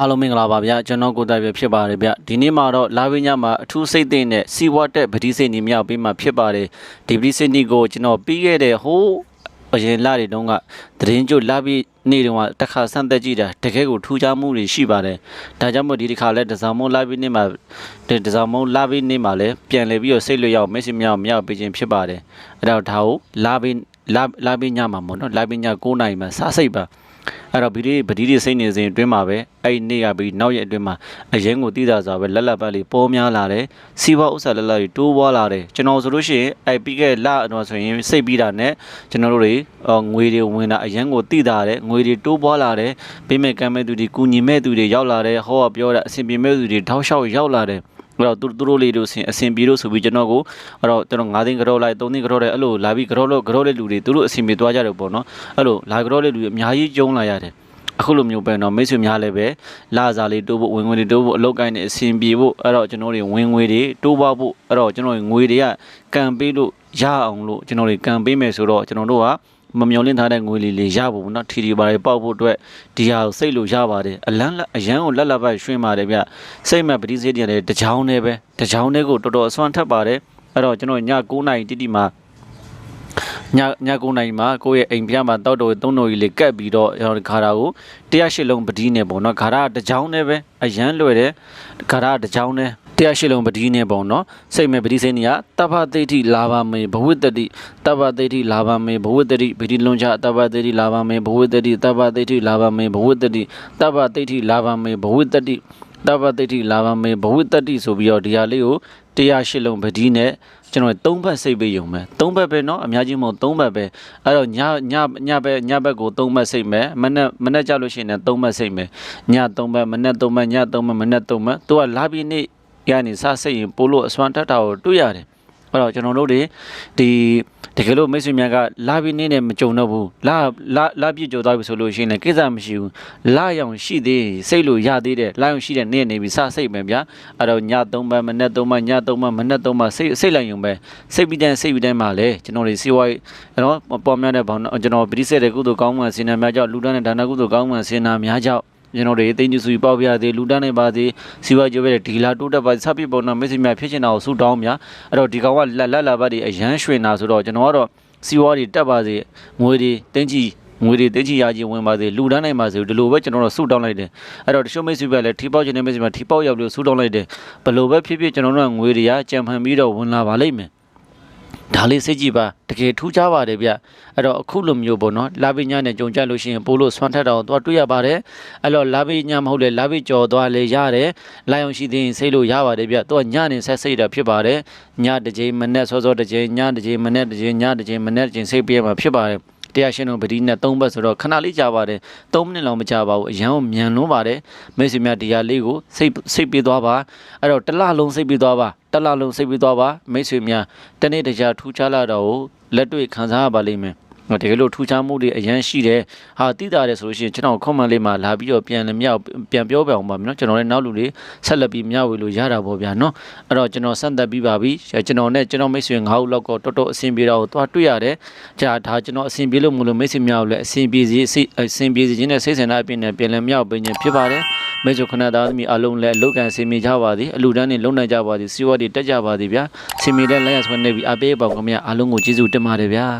အားလုံးမင်္ဂလာပါဗျာကျွန်တော်ကိုတိုင်ပြဖြစ်ပါတယ်ဗျဒီနေ့မှာတော့လာဝင်းညမှာအထူးစိတ်သိနဲ့စီဝတ်တဲ့ပတိစိတ်နေမြောက်ပြီးမှဖြစ်ပါတယ်ဒီပတိစိတ်နေကိုကျွန်တော်ပြီးခဲ့တဲ့ဟိုးအရင်လတွေတုန်းကသတင်းကြိုလာပြီးနေ့တုန်းကတစ်ခါဆန်းသက်ကြည့်တာတကယ်ကိုထူးခြားမှုတွေရှိပါတယ်ဒါကြောင့်မို့ဒီတစ်ခါလဲဒဇာမုံလာပြီးနေ့မှာဒီဒဇာမုံလာပြီးနေ့မှာလဲပြန်လဲပြီးတော့စိတ်လွတ်ရောက်မက်ဆေ့မြောက်မြောက်ပေးခြင်းဖြစ်ပါတယ်အဲ့တော့ဒါကိုလာပြီးလာလာပြီးညမှာပေါ့နော်လာပြီးည9နာရီမှာစစိတ်ပါ အဲ့တော့ဗီဒီဗီဒီစိတ်နေစဉ်အတွင်းမှာပဲအဲ့ဒီနေ့ကပြီးနောက်ရက်အတွင်းမှာအရင်ကိုတည်တာဆိုပဲလက်လက်ပတ်လေးပေါ်များလာတယ်စီးပွားဥစ္စာလက်လက်တွေတိုးပွားလာတယ်ကျွန်တော်ဆိုလို့ရှိရင်အဲ့ပြီးခဲ့လတော့ဆိုရင်စိတ်ပြီးတာနဲ့ကျွန်တော်တို့တွေအော်ငွေတွေဝင်တာအရင်ကိုတည်တာတယ်ငွေတွေတိုးပွားလာတယ်ပေးမဲ့ကမ်းမဲ့သူတွေကူညီမဲ့သူတွေရောက်လာတယ်ဟောကပြောတာအဆင်ပြေမဲ့သူတွေထောက်လျှောက်ရောက်လာတယ် အဲ့တော့သူတို့လေးတို့ဆင်အဆင်ပြေလို့ဆိုပြီးကျွန်တော်ကိုအဲ့တော့ကျွန်တော်9သိန်းကြောလိုက်3သိန်းကြောလိုက်အဲ့လိုလာပြီးကြောလို့ကြောတဲ့လူတွေသူတို့အဆင်ပြေသွားကြတယ်ပေါ့နော်အဲ့လိုလာကြောတဲ့လူတွေအများကြီးကျုံလာရတယ် အခုလိုမျိုးပဲเนาะမိတ်ဆွေများလည်းပဲလာစားလေးတိုးဖို့ဝင်ငွေတွေတိုးဖို့အလုပ်ကိုင်းနေအဆင်ပြေဖို့အဲ့တော့ကျွန်တော်တွေဝင်ငွေတွေတိုးပွားဖို့အဲ့တော့ကျွန်တော်တွေငွေတွေကကံပေးလို့ရအောင်လို့ကျွန်တော်တွေကံပေးမယ်ဆိုတော့ကျွန်တော်တို့က မမျောလင့်ထားတဲ့ငွေလေးလေးရဖို့ပေါ့နော်ထီထီပါလေးပေါက်ဖို့အတွက်ဒီဟာကိုစိတ်လို့ရပါတယ်အလန်းအရန်ကိုလက်လက်ပတ်ရွှင်ပါတယ်ဗျစိတ်မဲ့ပတိစိတ်တွေလည်းတကြောင်နဲ့ပဲတကြောင်နဲ့ကိုတော်တော်အစွမ်းထက်ပါတယ်အဲ့တော့ကျွန်တော်ည9နာရီတိတိမှာညည9နိုင်မှာကိုယ့်ရဲ့အိမ်ပြမှာတောက်တော်3တော်ကြီးလေးကတ်ပြီးတော့ကျွန်တော်ခါရာကို108လုံးပတိနဲ့ပေါ့နော်ခါရာတကြောင်နဲ့ပဲအရန်လွယ်တယ်ခါရာတကြောင်နဲ့ 108လုံးပတိနဲ့ပေါ့နော်စိတ်မဲ့ပတိစိတ်နေရတပ္ပသိဋ္ဌိလာပါမေဘဝိတ္တိတပ္ပသိဋ္ဌိလာပါမေဘဝိတ္တိပတိလုံးချတပ္ပသိဋ္ဌိလာပါမေဘဝိတ္တိတပ္ပသိဋ္ဌိလာပါမေဘဝိတ္တိတပ္ပသိဋ္ဌိလာပါမေဘဝိတ္တိတပ္ပသိဋ္ဌိလာပါမေဘဝိတ္တိဆိုပြီးတော့ဒီဟာလေးကို108လုံးပတိနဲ့ကျွန်တော်သုံးဘက်စိတ်ပေးယုံမယ်သုံးဘက်ပဲเนาะအများကြီးမဟုတ်သုံးဘက်ပဲအဲ့တော့ညညညဘက်ညဘက်ကိုသုံးဘက်စိတ်မယ်မနေ့မနေ့ကြလို့ရှိရင်လည်းသုံးဘက်စိတ်မယ်ညသုံးဘက်မနေ့သုံးဘက်ညသုံးဘက်မနေ့သုံးဘက်သူကလာပြီးနေ့ ရနေစစိတ်ရင်ပို့လို့အစွမ်းတက်တာကိုတွေ့ရတယ်အဲ့တော့ကျွန်တော်တို့တွေဒီတကယ်လို့မိတ်ဆွေများကလာပြီးနေ့နဲ့မကြုံတော့ဘူးလာလာလာပြည့်ကြုံသွားပြီဆိုလို့ရှိရင်လည်းကိစ္စမရှိဘူးလာရောင်ရှိသေးရင်စိတ်လို့ရသေးတယ်လာရောင်ရှိတဲ့နေ့နေပြီစစိတ်ပဲဗျာအဲ့တော့ညသုံးဘက်မနေ့သုံးဘက်ညသုံးဘက်မနေ့သုံးဘက်စိတ်စိတ်လိုက်ရုံပဲစိတ်ပြီးတိုင်းစိတ်ပြီးတိုင်းမှာလေကျွန်တော်တွေစီဝိုင်းနော်ပေါ်များတဲ့ဘောင်ကျွန်တော်ပရိစေတဲ့ကုသိုလ်ကောင်းမှဆင်နာများကြောင့်လူတန်းတဲ့ဒါနကုသိုလ်ကောင်းမှဆင်နာများကြောင့် ကျွန်တော်တွေအသိဉာဏ်စုပေါက်ပြသေးလူတန်းနေပါသေးစီဝါကျိုးပဲဒီလာတိုးတက်ပါစပ်ပြပုံနာမစ္စည်းများဖြစ်ချင်တာကိုဆူတောင်းများအဲ့တော့ဒီကောင်ကလက်လက်လာဘတ်တွေအရန်ရွှင်တာဆိုတော့ကျွန်တော်ကတော့စီဝါတွေတက်ပါစေငွေတွေတင်းကြီးငွေတွေတင်းကြီးရကြီးဝင်ပါစေလူတန်းနိုင်ပါစေဒီလိုပဲကျွန်တော်တို့ဆူတောင်းလိုက်တယ်အဲ့တော့တချို့မိတ်ဆွေပဲလည်းထီပေါက်ခြင်းနဲ့မိတ်ဆွေများထီပေါက်ရောက်လို့ဆူတောင်းလိုက်တယ်ဘယ်လိုပဲဖြစ်ဖြစ်ကျွန်တော်တို့ကငွေတွေကကြံဖန်ပြီးတော့ဝင်လာပါလိမ့်မယ် ဒါလေးစိတ်ကြည့်ပါတကယ်ထူးခြားပါတယ်ဗျအဲ့တော့အခုလိုမျိုးပေါ့နော်လာပိညာနဲ့ကြုံကြလို့ရှိရင်ပို့လို့ဆွမ်းထက်တာကိုသွားတွေ့ရပါတယ်အဲ့တော့လာပိညာမဟုတ်လေလာပိကြော်သွားလေရတယ်လာအောင်ရှိသေးရင်စိတ်လို့ရပါတယ်ဗျသူကညနေဆက်စိတ်တာဖြစ်ပါတယ်ညတစ်ချိန်မနေ့စောစောတစ်ချိန်ညတစ်ချိန်မနေ့တစ်ချိန်ညတစ်ချိန်မနေ့တစ်ချိန်စိတ်ပြရမှာဖြစ်ပါတယ် တရားရှင်တို့ပတိနဲ့၃ဘတ်ဆိုတော့ခဏလေးကြာပါတယ်၃မိနစ်လောက်မကြာပါဘူးအရန်ကိုမြန်လွန်းပါတယ်မိတ်ဆွေများဒီဟာလေးကိုစိတ်စိတ်ပြေးသွားပါအဲ့တော့တစ်လလုံးစိတ်ပြေးသွားပါတစ်လလုံးစိတ်ပြေးသွားပါမိတ်ဆွေများတနေ့တခြားထူးခြားလာတော့ကိုလက်တွေ့ခံစားရပါလိမ့်မယ် တကယ်လို့ထူးခြားမှုတွေအရန်ရှိတယ်ဟာတိတာတယ်ဆိုလို့ရှိရင်ကျွန်တော် comment လေးမှာလာပြီးတော့ပြန်လည်းမြောက်ပြန်ပြောပြအောင်ပါမယ်နော်ကျွန်တော်လည်းနောက်လူတွေဆက်လက်ပြီးမြောက်ဝေလို့ရတာပေါ့ဗျာနော်အဲ့တော့ကျွန်တော်စမ်းသပ်ပြီးပါပြီကျွန်တော်နဲ့ကျွန်တော်မိတ်ဆွေ၅ဦးလောက်တော့တော်တော်အဆင်ပြေတာကိုသွားတွေ့ရတယ်ကြာဒါကျွန်တော်အဆင်ပြေလို့မလို့မိတ်ဆွေများကိုလည်းအဆင်ပြေစေစိတ်အဆင်ပြေစေခြင်းနဲ့စိတ်ဆန္ဒအပြည့်နဲ့ပြန်လည်းမြောက်ပေးခြင်းဖြစ်ပါတယ်မိတ်ဆွေခဏသားသမီးအလုံးလည်းအလုတ်ကန်ဆင်ပြေကြပါသည်အလူတန်းနေလုံနိုင်ကြပါသည်စီဝါတွေတက်ကြပါသည်ဗျာဆင်ပြေတဲ့လက်ရဆွဲနေပြီးအပေးပေါင်ခင်ဗျာအလုံးကိုကျေးဇူးတင်ပါတယ်ဗျာ